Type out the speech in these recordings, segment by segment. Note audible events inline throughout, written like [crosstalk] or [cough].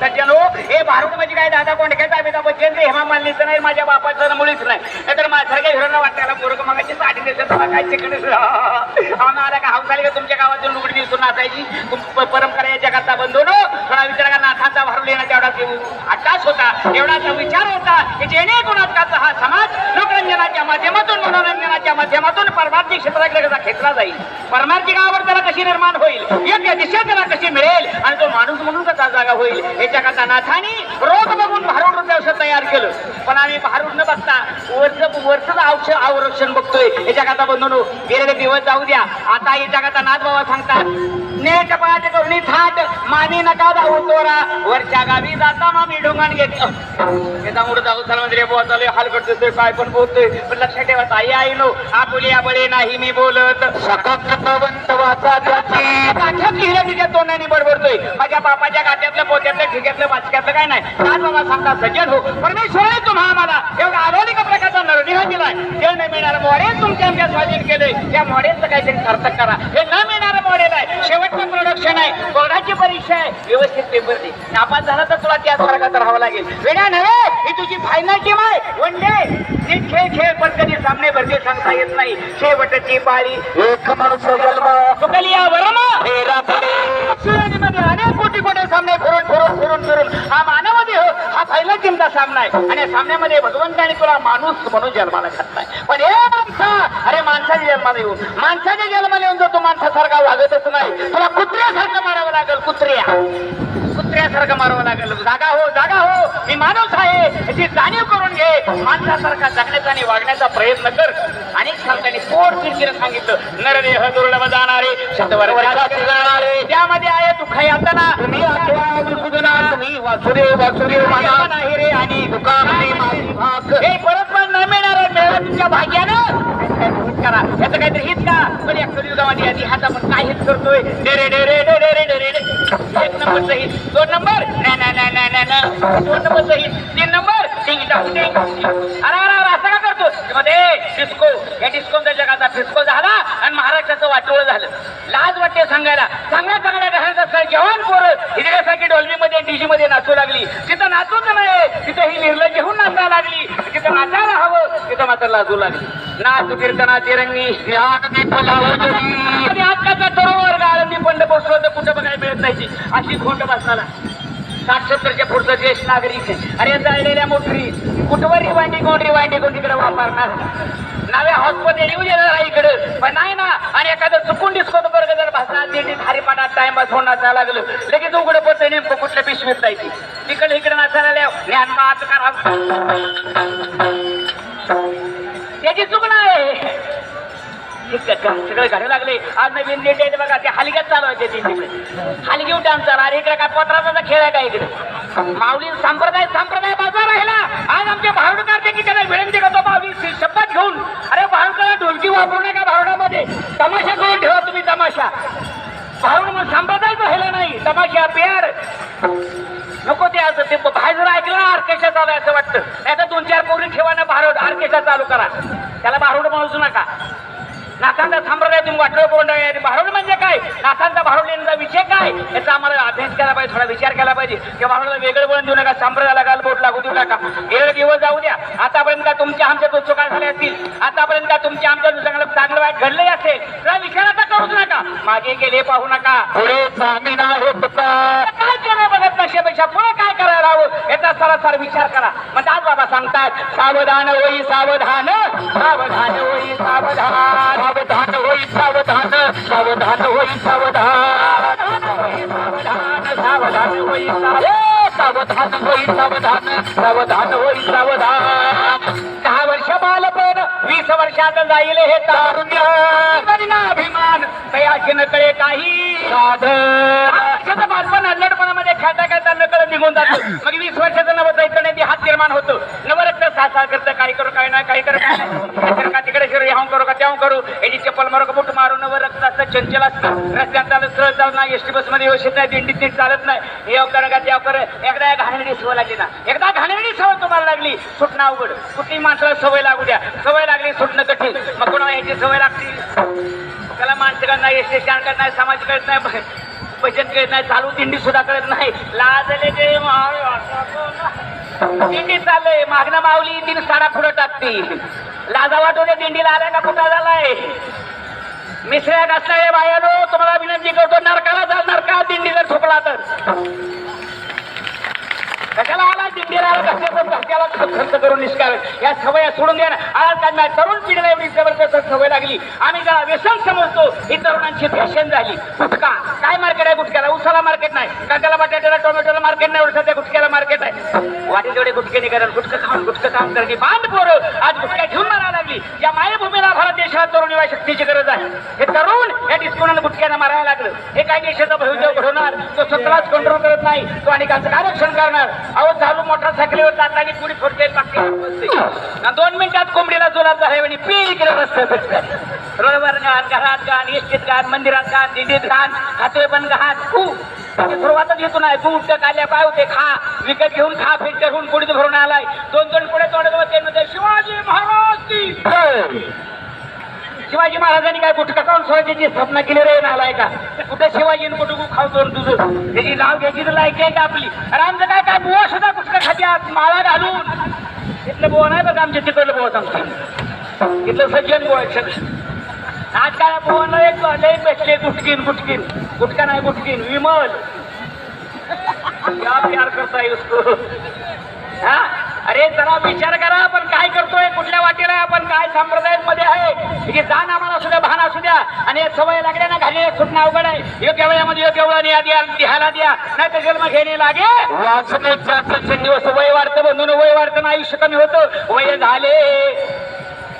सज्जनो हे भारूड म्हणजे काय? दादा कोंडक्याचा अमिताभ बच्चन हेमा मालिनीचं नाही माझ्या बापाचं ना मुळीच नाही. नाहीतर माझ्यासारख्या हिरोना वाटायला मूर्ख मागायची साडी देतात मला काय आम्हाला का? हाऊस आली का तुमच्या गावातून लुगडी दिसून नाचायची? तुम- परंपरा या जगाचा बंधू नो? थोडा विचार का नाथाचा भारूड येणार तेवढा आकाश होता एवढाचा विचार होता की जेणेकरून आजकालचा हा समाज लोकरंजनाच्या माध्यमातून मनोरंजनाच्या माध्यमातून परमार्थिक क्षेत्राकडे कसा खेचला जाईल. परमार्थिक आवड त्याला कशी निर्माण होईल? योग्य दिशा त्याला कशी मिळेल? आणि तो माणूस म्हणून कसा जागा होईल. याच्या नाथाने रोग बघून भारूड औषध तयार केलं. पण आम्ही भारूड न बघता वरच वरच औषध आवरक्षण बघतोय. याच्या करता बंधून गेलेले दिवस जाऊ द्या. आता याच्या करता नाथ बाबा सांगतात नेट पाठ करुणी थाट माने नका जाऊ तोरा. वरच्या गावी जाता मामी ढोंगाण घेते. त्यामुळे जाऊ सलमंदिरे बोलतोय हाल करतोय काय पण बोलतोय. पण लक्षात ठेवा आई आई नो आपुली बळे नाही मी बोलत. सकंतवंत वाचा त्याची. लिहिलं तिच्या तोंडाने बडबडतोय. माझ्या बापाच्या गाठ्यातलं पोत्यातलं ठिक्यातलं वाचक्यातलं काय नाही. आज बाबा सांगता सज्जन हो. परमेश्वर आहे तुम्हा आम्हाला. एवढा आधुनिक प्रकारचा नरनिहा दिलाय ते न मिळणार मॉडेल तुमच्या आमच्या स्वाधीन केले त्या मॉडेलचं काहीतरी सार्थक करा. हे न मिळणार मॉडेल आहे. शेवटचं प्रोडक्शन आहे. बोर्डाची परीक्षा आहे. व्यवस्थित पेपर दे. नापास झाला तर तुला त्याच वर्गात राहावं लागेल. वेळा नव्हे ही तुझी फायनल टीम आहे. वन डे नीट खेळ खेळ पण कधी सामने भरते सांगता येत नाही. शेवटची पाळी एक माणूस जन्म सुकलिया वरमा. फेरा अनेक कोटी कोटी सामने फिरून फिरून फिरून फिरून. हा मानवामध्ये हो. हा पहिला टीमचा सामना आहे. आणि सामन्यामध्ये भगवंताने तुला माणूस म्हणून जन्माला घातलाय पण हे माणसा अरे माणसाच्या जन्माला येऊन माणसाच्या जन्माला येऊन जर तू माणसासारखा वागतच नाही तुला कुत्र्यासारखं मारावं लागेल कुत्र्या. कुत्र्यासारखं मारावं लागेल. जागा हो जागा हो. मी माणूस आहे. याची जाणीव करून घे. माणसासारखा जगण्याचा आणि वागण्याचा प्रयत्न कर. अनेक संतांनी पोट चिरचिर सांगितलं. नरदेह दुर्लभ जाणारे जाणारे. त्यामध्ये आहे दुःख यातना. तुम्ही तुम्ही वासुदेव म्हणा नाही रे आणि हे परत पण मिळणार आहे, मिळालं तुमच्या भाग्यानं. करा. याचं काहीतरी हित का? पण या कलियुगामध्ये आधी हात आपण काय हित करतोय? डेरे डेरे डेरे डेरे डेरे एक नंबर सहित दोन नंबर. ना ना ना ना ना ना. दोन नंबर सहित तीन नंबर. टिंग टांग टिंग. अरे अरे अरे असं का करतो मध्ये डिस्को या डिस्कोचा जगाचा डिस्को झाला आणि महाराष्ट्राचं वाटोळ झालं. लाज वाटते सांगायला. चांगल्या चांगल्या घराण्याचा सर जवान पोरं हिरड्यासारखी डोलबीमध्ये डीजी मध्ये नाचू लागली. तिथं नाचूच नाही तिथं ही निर्लज्ज होऊन नाचायला लागली. तिथं नाचायला हवं. तिथं मात्र लाजू लागली. नाच कीर्तनाची रंगी ज्ञान विठलावरी आणि आजकालचा तरुण वर्ग आळंदी पंड पोचलो तर कुठं बघायला मिळत नाही अशी खोट बसणारा. साठ सत्तरच्या पुढचं ज्येष्ठ नागरिक आहे. अरे जाळलेल्या मोठरी कुठवर रिवांडी कोण रिवांडी कोण तिकडे वापरणार? नव्या हॉस्पिटल येऊ देणार आहे इकडं. पण नाही ना. आणि एखादं चुकून डिस्कोत वर्ग जर भासणार दिंडीत हरिपाठात टाइमपास होऊन नाचायला लागलं. लगेच उघडं पडतं नेमकं कुठल्या पिशवीत जायची. तिकडे इकडे नाचायला ज्ञान मात त्याची चूक नाही सगळे ग- सगळं घडू लागले. आज नवीन नेट आहे बघा ते हलग्यात चालू आहे ते हलगी डान्स चालू अरे इकडे काय पत्राचा खेळ आहे का इकडे? माऊली संप्रदाय संप्रदाय बाजार राहिला. आज आमचे भारुड ते की त्याला विनंती करतो माऊली? शपथ घेऊन. अरे भारुडाला ढोलकी वापरू नका भारुडामध्ये. तमाशा करून ठेवा तुम्ही तमाशा. भारुड मग संप्रदाय राहिला नाही. तमाशा पेर नको ते असं ते बाहेर जर ऐकलं ना ऑर्केस्ट्रा चालू आहे असं वाटतं. नाही तर दोन चार पोरी ठेवा ना भारूड ऑर्केस्ट्रा चालू करा. त्याला भारूड म्हणूच नका. नाथांचा संप्रदाय तुम्ही वाटलं कोण भारूड म्हणजे काय? नाथांचा भारूड येण्याचा विषय काय? याचा आम्हाला अभ्यास केला पाहिजे थोडा विचार केला पाहिजे. की भारूडला वेगळं वळण देऊ नका संप्रदायाला गालबोट लागू देऊ नका. गेले दिवस जाऊ द्या. आतापर्यंत का तुमच्या आमच्या दोन चुका झाल्या असतील? आतापर्यंत का तुमच्या आमच्या चांगलं चांगलं वाईट घडलंही असेल. तर विचार आता करूच नका. मागे गेले पाहू नका. पुढे तुका काय पुढे काय करायला हवं याचा सरासर विचार करा. मग आज बाबा सांगतात सावधान होई सावधान. सावधान होई सावधान. सावधान होई सावधान. सावधान होई सावधान. सावधान होई सावधान सावधान होई सावधान. सावधान होई सावधान. दहा वर्ष बालपण वीस वर्षात जाईल हे तारुण्य. करीना अभिमान तयाची काही साधन. वर्षाचं बालपण अल्लडपणामध्ये खेळता खेळता नकळ जातो. मग वीस वर्षाचं नवं चैतन्य हात निर्माण होतो. नवरत्न सासा करतं काही करू काय नाही काही करू. काय नाही का तिकडे शिरो ह्याव करू का त्याव करू? याची चप्पल मारू का बुट मारू? नवं रक्त असतं चंचल असतं. रस्त्यात चालत सरळ चालत नाही एसटी बसमध्ये व्यवस्थित नाही दिंडीत नीट चालत नाही. हे अव करा का त्या कर एकदा या घाणेरडी सवय लागली ना. एकदा घाणेरडी सवय तुम्हाला लागली सुटणं अवघड. कुठली माणसाला सवय लागू द्या. सवय लागली सुटणं कठीण. मग कोणाला याची सवय लागतील त्याला माणसं करत नाही एसटी स्टँड करत नाही समाज करत नाही बचत कळत नाही चालू दिंडी सुद्धा करत नाही. लाजले ते दिंडी चाललंय. मागणं माऊली तीन साडा फुडं टाकती लाजा वाटू दे दिंडीला आलाय का कुठं झालाय? मिसळ्या घासणारे बायानो. तुम्हाला विनंती करतो नरकाला जा नरका. दिंडी जर ठोकला तर. कशाला आला? दिंडीला आला कशाला धक्क्याला खर्च करून निष्काळ? या सवया सोडून द्या ना. आज त्यांना तरुण पिढीला एवढी जबरदस्त सवय लागली. आम्ही ज्याला व्यसन समजतो ही तरुणांची फॅशन झाली. गुटखा. काय मार्केट आहे गुटख्याला? उसाला मार्केट नाही. कांद्याला बटाट्याला टोमॅटोला मार्केट नाही. एवढं सध्या गुटख्याला मार्केट आहे. वाटेल तेवढे गुटखे निघाल. गुटखं खाऊन गुटखं काम करणे बांध पोरं. आज गुटख्या घेऊन मारायला लागली. या मायभूमीला भारत देशात तरुण युवा शक्तीची गरज आहे. हे तरुण या डिस्कोनानं गुटख्यानं मारायला लागलं. हे काय देशाचा भविष्य घडवणार. तो स्वतःलाच कंट्रोल करत नाही. तो अनेकांचं कार्यक्षण करणार? अहो चालू मोटरसायकलीवर जाताना पुढे फोडते बाकी दोन मिनिटात कोंबडीला जोरात झाले आणि पील इकडे रस्त्यात रोडवर घाण घरात घाण इष्टीत घाण मंदिरात घाण दिंडीत घाण हातवे पण घाण. तू सुरुवातच येतो नाही. तू उठतं काल्या पाय होते खा. विकत घेऊन खा फिल्टर होऊन पुढे भरून आलाय. दोन दोन पुढे तोडत होते शिवाजी महाराज शिवाजी महाराजांनी काय गुटखा खाऊन स्वराज्याची स्थापना केली रे नालाय का कुठं शिवाजी कुठं खावतो तुझं त्याची नाव घ्यायची तर लायकी आहे का आपली? अरे आमचं काय काय बुवा सुद्धा गुटखा खात्यात? माळा घालून. तिथलं बुवा नाही बघा आमच्या तिकडलं बुवा आमची इथलं सज्जन बुवा आज काय बुवानं एक लई बसले गुटकीन गुटकीन. गुटका नाही गुटकीन विमल. क्या प्यार करता है उसको हा? अरे जरा विचार करा आपण काय करतोय कुठल्या वाटेला आपण काय संप्रदायामध्ये आहे? की जाण आम्हाला सुद्धा भान असू द्या. आणि हे सवय लागल्या ना घाली सुटणं अवघड आहे. योग्य वेळामध्ये योग्य वेळा या द्या लिहायला द्या. नाही तर जन्म घेणे लागे. वाचण्याच्या दिवस वय वाढतं म्हणून वय वाढतं ना आयुष्य कमी होतं. वय झाले.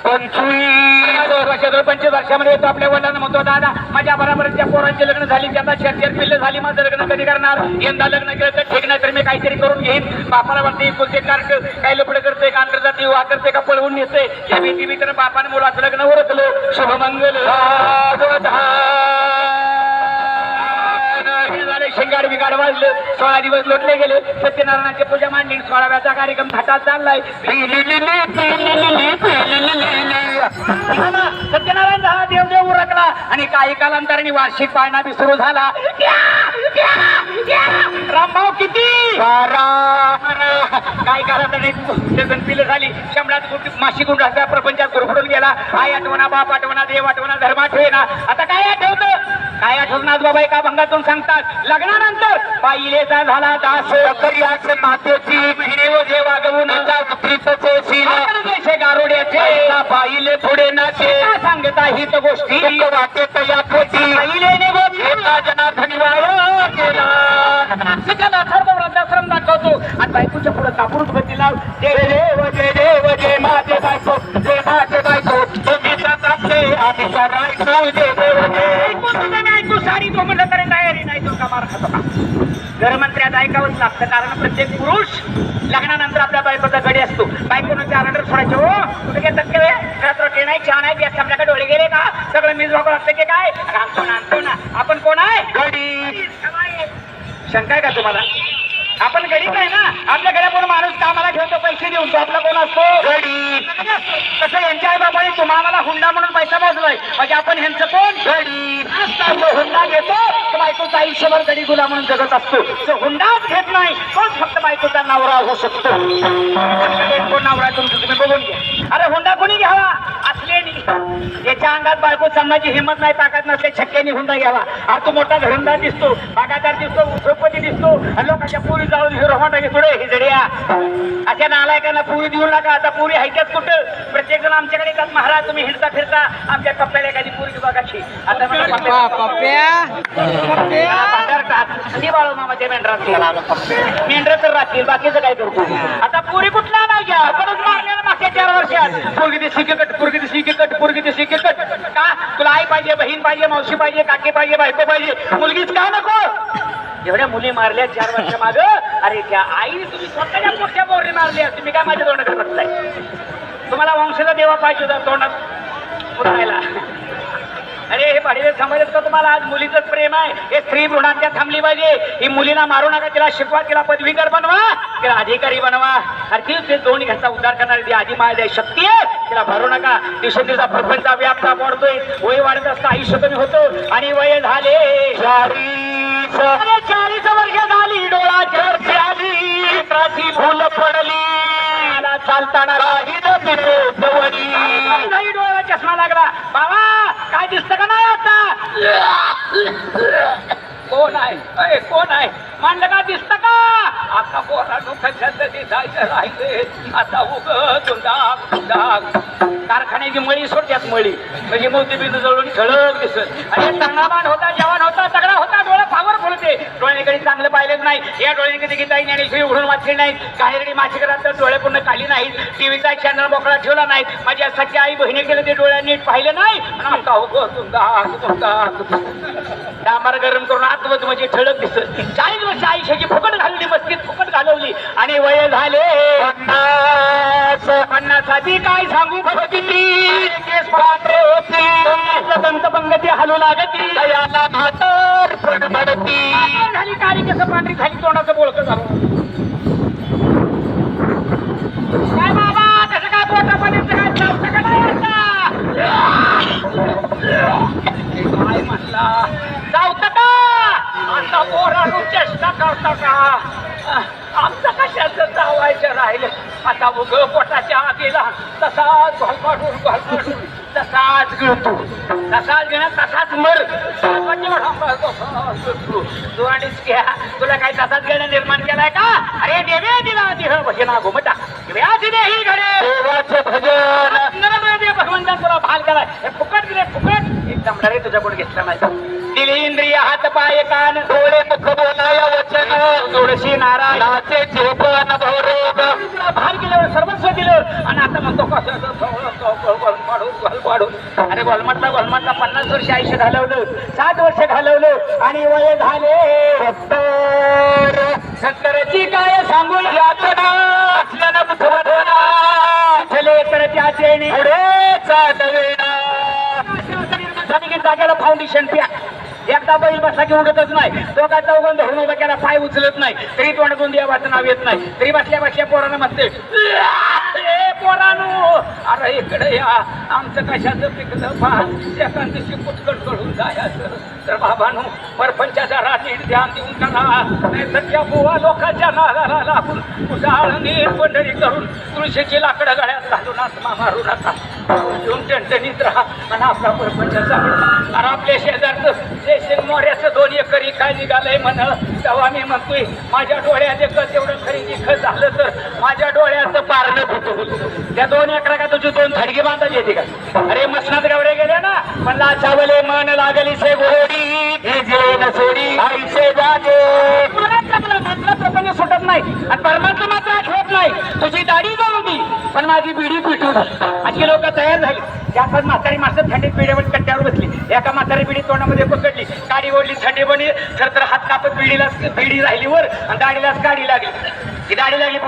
पंचवीस वर्षात पंचवीस वर्षामध्ये येतो आपल्या वडिलांना म्हणतो दादा माझ्या बरोबरच्या पोरांचे लग्न झाली त्यांना चार पिल्ल झाली माझं लग्न कधी करणार? यंदा लग्न केलं तर ठीक नाही तर मी काहीतरी करून घेईन. बापाला वाटते कुलते कार्ट काही लपडे करते का आंतरजाती विवाह करते का पळवून नेते या भीती भीतर बापाने मुलाचं लग्न ओळखलं शुभमंगल सावधान. शिंगाड बिगाड वाजलं सोळा दिवस लोटले गेले सत्यनारायणाची पूजा मांडली सोळाव्याचा कार्यक्रम थाटात चाललाय सत्यनारायण झाला देव उरकला आणि काही कालांतराने वार्षिक पाळणा बी सुरू झाला रामभाऊ किती काही कालांतराने पिलं झाली शंभरात माशी गुंड असल्या प्रपंचात गुरफडून गेला आई आठवणा बाप आठवणा देव आठवणा धर्म आठवेना आता काय आठवतं काय आठवणार बाबा एका भंगातून सांगतात लग्नानंतर पाहिलेचा झाला दास. करियाचे मातेची महिने व जे वागवून गारोड्याचे. पाहिले पुढे नाचे. सांगता ही तर गोष्टी? वाटे तया पोटी. पाहिलेने दाखवतो. आणि बायकोच्या पुढे लाव. जय देव जय देव जय माझे बायको जय माझे बायको तापते आम्हीचा रायको जय देव जय ऐकू सारी तो म्हणलं तरी तयारी नाही तो का मार खातो का? घरमंत्र्यात ऐकावंच लागतं कारण प्रत्येक पुरुष लग्नानंतर आपल्या बायकोचा गडी असतो. बायकोनं चार ऑर्डर सोडायचे हो. कुठे घेतात का रे? घरात रोटी नाही चहा नाही गॅस आपल्याकडे डोळे गेले का? सगळं मीच बघू लागतं की काय? आणतो ना आणतो ना आपण कोण आहे? गडी. शंका आहे का तुम्हाला? आपण गरीब आहे ना? आपल्या गड्यापूर माणूस कामाला ठेवतो पैसे देऊन. तो आपला कोण असतो? गडी तसं यांच्या आई बाबाने तुम्हाला हुंडा म्हणून पैसा मोजलाय. म्हणजे आपण ह्यांचं कोण? गडी हुंडा घेतो तर बायकोचं आयुष्यभर गडी गुला म्हणून जगत असतो. जो हुंडाच घेत नाही तोच फक्त बायकोचा नवरा होऊ शकतो. कोण नवरा तुमचं? तुम्ही बघून घ्या. अरे हुंडा कोणी घ्यावा? असलेनी याच्या अंगात बायको सांगण्याची हिंमत नाही ताकद नसते छक्क्याने हुंडा घ्यावा. अरे तो मोठा घरंदार दिसतो बागादार दिसतो उद्योगपती दिसतो आणि लोकांच्या पुरी जाऊन हिरो होंडा घेतो. रे हिजड्या. अशा नालायकांना पुरी देऊ नका आता पुरी हायच्याच कुठं? प्रत्येक जण आमच्याकडे येतात. महाराज तुम्ही हिंडता फिरता आमच्या कप्प्याला एखादी पुरी बघाची आता मेंढरा मेंढरे तर राहतील बाकीचं काय करतो आता पुरी कुठला नाही घ्या परत मारलेला मागच्या चार वर्षात. पोरगी दिसली की कट पोरगी दिसली की कट पोरगी कट. का? तुला आई पाहिजे बहीण पाहिजे मावशी पाहिजे काकी पाहिजे बायको पाहिजे. मुलगीच का नको? एवढ्या मुली मारल्या चार वर्ष माग अरे त्या आई तुम्ही स्वतःच्या मोठ्या बोरी मारल्या. तुम्ही काय माझ्या तोंडात तुम्हाला वंशाचा देवा पाहिजे होता तोंडात. पुरायला. पाहिजे समजत का तुम्हाला? आज मुलीचं प्रेम आहे. हे स्त्री भ्रूणांच्या थांबली पाहिजे. ही मुलीला मारू नका. तिला शिकवा. तिला पदवीकर बनवा. तिला अधिकारी बनवा. अरे ते दोन घरचा उद्धार करणारी ती आधी माझ्या शक्ती आहे तिला भरू नका. दिवसेंदिवसा प्रपंचा व्यापता वाढतोय. वय वाढत असता आयुष्य कमी होतो. आणि वय झाले चाळीस. चाळीस वर्ष झाली. डोळा चर्चा आली. फुल पडली. चालताना काही पिते चष्मा लागला. बाबा काय दिसत का नाही आता? कोण आहे? कोण आहे? मांडलं का दिसत का? आता पोरा कशात दिसायचं राहिले. आता उग दुंदाग दुंदाग कारखान्याची मळी सोडत्यात मळी. म्हणजे मोती बिंदू जवळून ठळक दिसत. आणि चांगलामान होता जवान होता तगडा होता डोळा फावर फुलते. डोळ्याकडे चांगलं नाही. या कधी गीता ज्ञानेश्वरी उघडून वाचली नाही काही मासिकरात तर डोळे पूर्ण काढली नाहीत. टीव्हीचा एक चॅनल मोकळा ठेवला नाही माझ्या सख्या आई बहिणी केलं ते डोळ्या नीट पाहिलं नाही. डांबार गरम करून आतमध्ये म्हणजे ठळक दिसत. चाळीस वर्ष आयुष्याची फुकट घालवली मस्तीत फुकट चालवली. आणि वय झाले पन्नास. पन्नास आधी काय सांगू भगवती केस पांढरे होते दंतपंगती हलू लागती. दयाला काय झाली काळी पांढरी खाली तोंडाचं बोळकं झालं? काय बाबा कसं काय पोटा काय का नाही आता? काय म्हणला चावतं का आता चेष्टा करता का? आमचं कशाचं चावायचं राहिलं? आता उग पोटाच्या आगीला तसाच घोलपाडून घोलपाडून तसाच गिळतो. तसाच घेणं तसाच मर. तू आणिच घ्या. तुला काय तसाच घेणं निर्माण केलाय का? अरे देवे दिला देह भजना घुमटा ही देवाचं भजन. नरदय दे भगवंता तुला भाल केलाय हे फुकट दिले फुकट. एकदम रे तुझ्याकडून घेतला माझा. दिली इंद्रिय हात पाय कान डोळे मुख बोलाय वचन थोडीशी नारायणाचे नाचे चेपन भवरोग तुला केल्यावर सर्वस्व दिलं. आणि आता म्हणतो कसं गोल पाडून अरे गोलमटला गोलमटला पन्नास वर्ष आयुष्य घालवलं. सात वर्ष घालवलं. आणि वय झाले सत्तर सत्तरची काय सांगू यातना असल्यानं बुधवदना झाले तर त्याचे नि- फाउंडेशन प्या. एकदा बैल बसला की उडतच नाही. दोघा काय चौघन धरून उभा केला पाय उचलत नाही. तरी तोंडातून देवाचं नाव येत नाही. तरी बसल्या बसल्या पोरानं म्हणते ए पोरानो अरे इकडे या. आमचं कशाचं पिकलं पहा एका दिवशी कुटकट करून जायचं. तर बाबानो परपंचाचा रात्रीत ध्यान देऊन करा. नाही तर त्या बुवा लोकांच्या नागाला लागून उजाळ नीट पंढरी करून तुळशीची लाकडं गळ्यात घालून आत्मा मारू नका. येऊन टणटणीत राहा आणि आपला परपंच आणि आपल्या शेजारचं देशील मोऱ्याचं दोन एकरी काय निघालंय म्हण तेव्हा मी म्हणतोय माझ्या डोळ्यात एक तेवढं खरेदी खत झालं तर माझ्या डोळ्याचं पारणं फुटून त्या दोन एकरा का तुझी दोन थडगी बांधायची येते का? अरे मसनात गावडे गेले ना पण लाचावले मन लागली से गोडी भिजले न सोडी जागे. प्रपंच सुटत नाही. आणि परमात्मा मात्र आठवत नाही. तुझी दाढी पण माझी बिडी पिटून अशी लोक तयार झाली. त्यातच म्हातारी माणसं थंडीत पिढ्यावर कट्ट्यावर बसली. एका म्हातारी बिडी तोंडामध्ये पकडली. गाडी ओढली थंडी बनी. तर तर हात कापत बिडीला बिडी राहिली वर आणि गाडीलाच गाडी लागली. ती दाढी लागली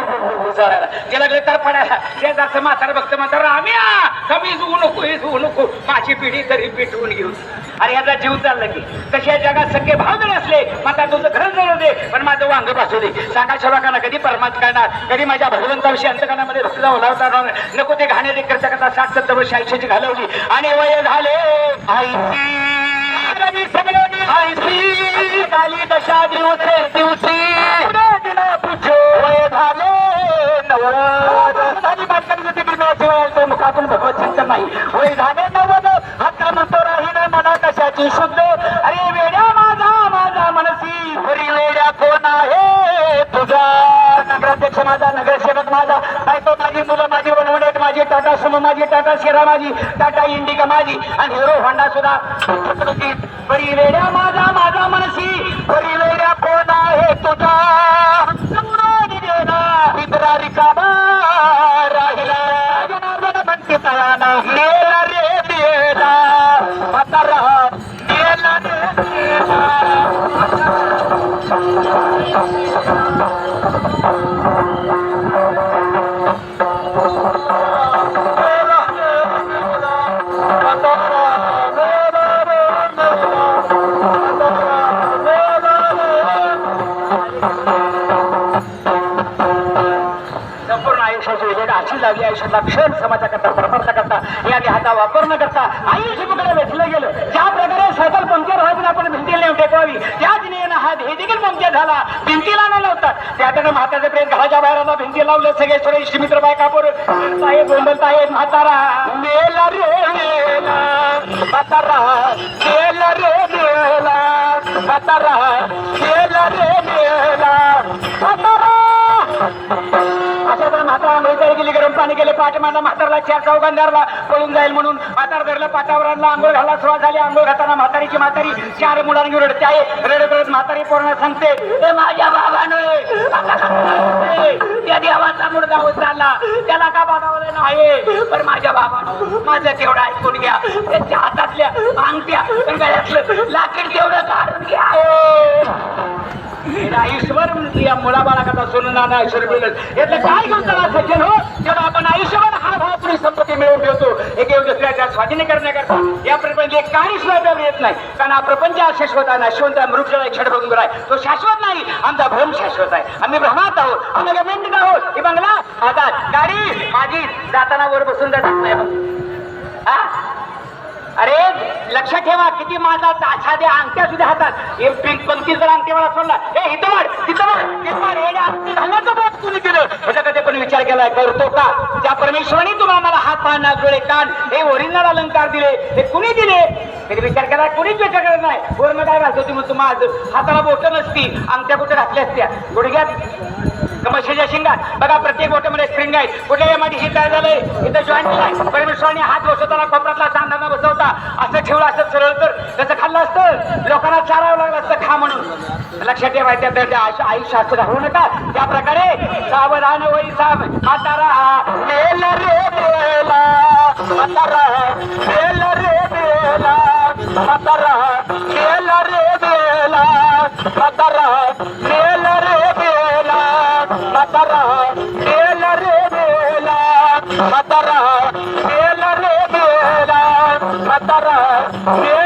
जोराला. ते लागले तर पडायला. ते जास्त म्हातारा बघत म्हातारा राम्या कमी जाऊ नको हे जाऊ नको. माझी पिढी तरी पिटवून घेऊन अरे याचा जीव चालला की. तशा जगात सगळे भाव असले माता तुझं घर दे पण माझं वांग भासू दे. सांगा लोकांना कधी परमात करणार? कधी माझ्या भगवंताविषयी अंतकरणामध्ये रक्तदा ओलावता राहणार. नको ते घाणे ते करता करता साठ सत्तर वर्ष आयुष्याची घालवली. आणि वय झाले. आईची झाली दशा दिवसे दिवशी वय झाले. नवद झाली बातमी होती मुखातून भगवत चिंतन नाही. वय झाले नवद हाता म्हणतो राहील मना कशाची शुद्ध. अरे वेड्या माझा माझा मनसी हरी माझा कोण आहे? तुझा नगराध्यक्ष माझा नगरसेवक माझा. बायको माझी मुलं माझी वनवडेट माझी टाटा सुमो माझी टाटा शेरा माझी टाटा इंडिका माझी आणि हिरो होंडा सुद्धा. बरी वेड्या माझा माझा मनसी बरी वेड्या कोण आहे तुझा? रिकामा राहिला. म्हणते तया नाही. अशी क्षण समाजाकरता परमार्थाकरता या हाता वापर न करता आई कुठे वेचलं गेलं. ज्या प्रकारे सायकल पंक्चर राहून आपण भिंतीला नेऊन टेकवावी. त्याच नियम हा हे देखील ममत्या झाला. भिंतीला न लावतात त्याकडे म्हाताचं प्रेम घराच्या बाहेर आला. भिंती लावलं. सगळे थोडे इष्टमित्र बायका पोर साहेब बोलत आहे म्हातारा. मेला रे मेला. म्हातारा. मेला रे मेला. म्हातारा. मेला रे मेला. म्हातारा. आता तर म्हातारा गेली गरम पाणी गेले पाठ मांडला म्हातारला चार चौकांदारला पळून जाईल म्हणून. म्हातार धरलं पाटावर आणला आंघोळ घाला सुरुवात झाली आंघोळ घाताना म्हातारीची म्हातारी चार मुलांनी घेऊन रडते आहे रडत रडत म्हातारी पोरणा सांगते "ए, माझ्या बाबानं त्या देवाचा मुलगा होत चालला त्याला का बघावलं नाही? पण माझ्या बाबानं माझं तेवढं ऐकून घ्या त्याच्या हातातल्या अंगठ्या लाकीड गळ्यातलं लाकड तेवढं काढून घ्या. ईश्वर या मुलाबाळा कथा सोडून नाना ईश्वर मिळत यातलं काय घेऊन सज्जन हो? जेव्हा आपण आयुष्यभर हा भावापुरी संपत्ती मिळवून ठेवतो. एक एक दुसऱ्याच्या स्वाधीन करण्याकरता या प्रपंच काही सुद्धा येत नाही. कारण हा प्रपंच हा शाश्वत आहे नाशवंत आहे मृत्यू आहे क्षणभंगुर आहे तो शाश्वत नाही आमचा भ्रम शाश्वत आहे. आम्ही भ्रमात आहोत आम्ही गमेंट आहोत. हे बंगला आता गाडी माझी जाताना वर बसून जातात नाही हा? अरे लक्ष ठेवा किती माझा दाछा द्या अंगठ्या सुद्धा हातात. हे पिंक पंक्ती जर अंगठी मला सोडला हे इथं मार तिथं मार हे अंगठी घालण्याचं कुणी केलं? ह्याचा कधी पण विचार केलाय? करतो का? त्या परमेश्वराने तुम्हाला मला हात पाय नाक डोळे कान हे ओरिजिनल अलंकार दिले हे कुणी दिले? तरी विचार केला? कुणीच विचार करत नाही. वर्ण काय घालतो तुम्ही तुम्हाला हाताला बोट नसती अंगठ्या कुठे घातल्या असत्या? गुडघ्यात समस्येच्या शिंगात बघा प्रत्येक बोटामध्ये स्प्रिंग आहे कुठल्या एमआयडीसी काय झालंय? इथं जॉईंट केलाय. परमेश्वराने हात बसवताना कोपरातला सांधाना बसवता. असं ठेवलं असं सरळ तर. त्याचं खाल्लं असतं. लोकांना चारावं लागलं असतं खा म्हणून. लक्षात ठेवा त्या त्या आयुष्य असं राहू नका. त्या प्रकारे सावधान वही साव म्हातारा मेल रे मेला म्हातारा मेल रे मेला म्हातारा मेल रे मेला म्हातारा मेल रे हातारा गेल रे बेला हातारा गेल रे बेला हातारा गेल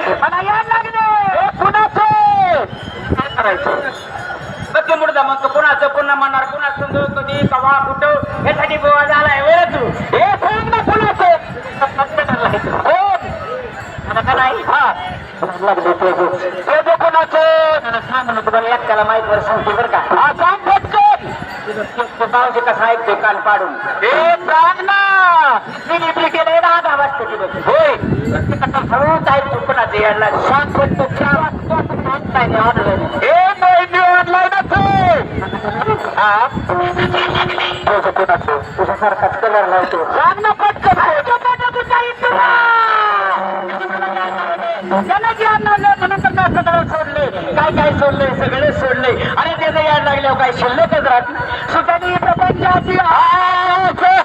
इडी झाली लागले हे कुणाचं? काय करायचं? बघ ते मुडदा मग कुणाचं पुन्हा म्हणणार कुणा संग कधी कवा कुठं? यासाठी गोवा झालाय वेळ तू? हे सांग ना कुणाचं? हो. कोण? नाही? हा. हे बघ कुणाचं? सांग ना तुम्हाला एकट्याला माहीत वर सांगतो बरं का. कसा एक दुकान पाडून हे प्रार्थना सेलिब्रिटीला दहा वाजता दिलं होय. हळूच आहे दुकानात यायला सात वाजता चार वाजता ऑनलाईन ऑनलाईन हे? मोहिनी कलर सोडले? काय काय सोडले? सगळे सोडले. शिल्लकच राहतील. नाही सुतानी प्रपंचाची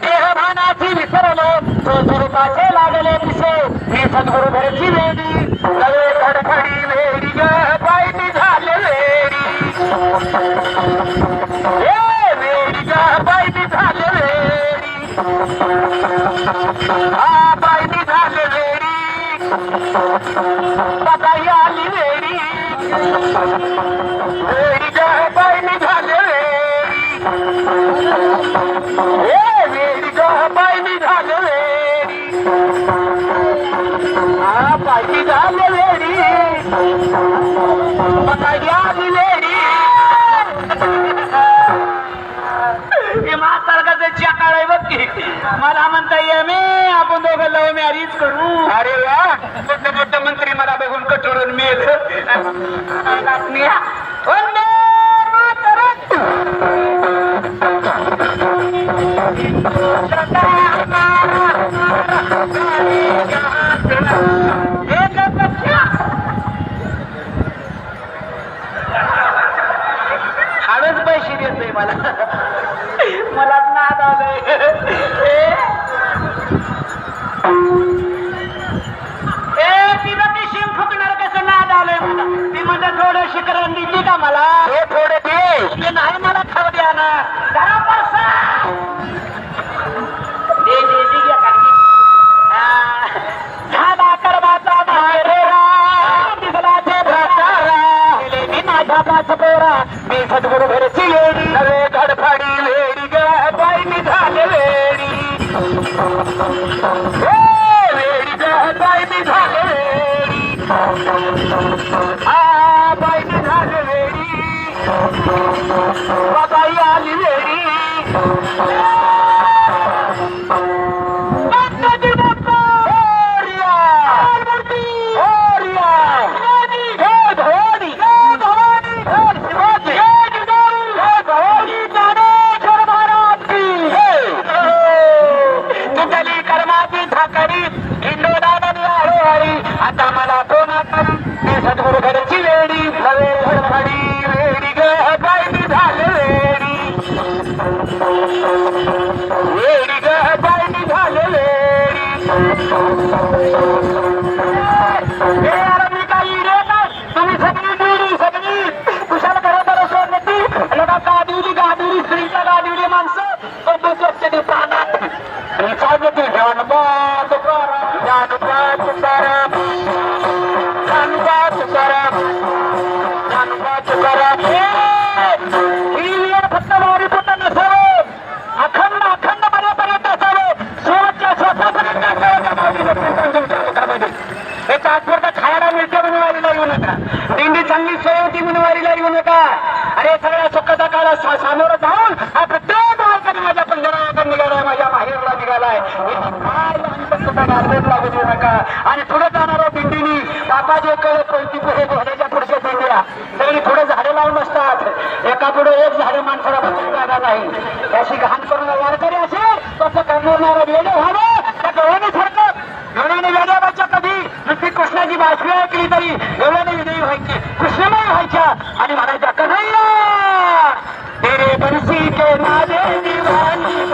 देहभानाची विसरलो. स्वस्वरूपाचे लागले दिसे मी सद्गुरु घरची वेडी. नवे खडखडी वेडी ग. बाई झाले वेडी. वेडी ग. झाले वेडी. हा झाले वेडी. आली वेडी. मला म्हणता ये मी आपण दोघं लव मॅरीज करू अरे हा? मोठं मोठं मंत्री मला बघून कठोरून मेल [laughs] हाडच पैसे देतोय मला. मला नाद ए, तिला ती शिम फुकणार कसं नाद आलंय मला? ती म्हणजे थोडं शिकरण दिली का मला? हे थोडे दे. नाही मला खाऊ द्या ना. जरा सद्गुरु घरची येडी नवे धडफाडी वेडी ग बाई मी झाले वेडी ए, वेडी ग बाई मी झाले वेडी आ बाई मी झाले वेडी बाबाई आली सगळी पुढे झाडे लावून असतात एका पुढे एक झाडे माणसाला बसून जागा नाही. अशी घाण करून वारकरी असेल तसं करणारा वेळे व्हावं त्या गव्हाने ठरलं गव्हाने वेड्या कधी? नुसती कृष्णाची बाजू ऐकली तरी गव्हाने विजयी व्हायची. कृष्णमय व्हायच्या. आणि म्हणायच्या कन्हैया तेरे बंसी के नादे दीवानी.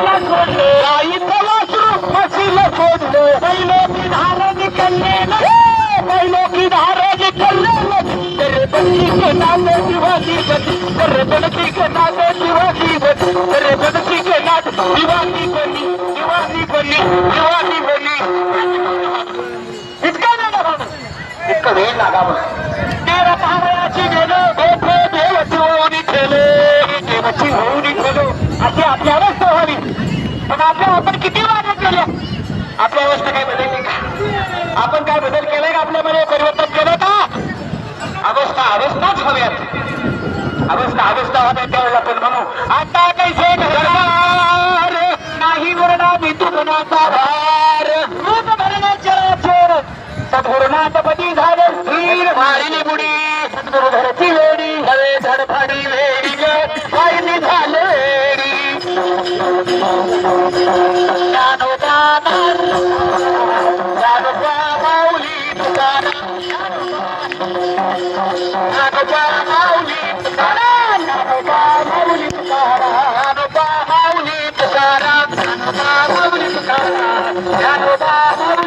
शुरू मशीला छोड़ ले गाई चला शुरू की की तेरे के नाते दीवानी बनी तेरे के नाते बनी तेरे बंसी के नाते बनी दीवानी बनी बनी इतका वेळ लागावं. इतका वेळ लागावं तेरा गेलो देवची होऊन होऊन ठेलो. अशी आपली अवस्था व्हावी. पण आपल्या आपण किती वाढत केल्या? आपल्या अवस्था काय बदलली का? आपण काय बदल केलाय का आपल्यामध्ये परिवर्तन केलं का? अवस्था अवस्थाच हव्यात. अवस्था अवस्था हव्यात त्यावेळेला आपण म्हणू आता कैसे घरदार नाही वरडा मी तुमनाचा भार. रूप भरणे सद्गुरुनाथपती झाले स्थिर मारिली बुडी सद्गुरु धरती वेडी हवे धडफाडी वे ज्ञानोबा माऊली तुकारा ज्ञानोबा माऊली तुकारा ज्ञानोबा माऊली तुकारा ज्ञानोबा माऊली तुकारा ज्ञानोबा माऊली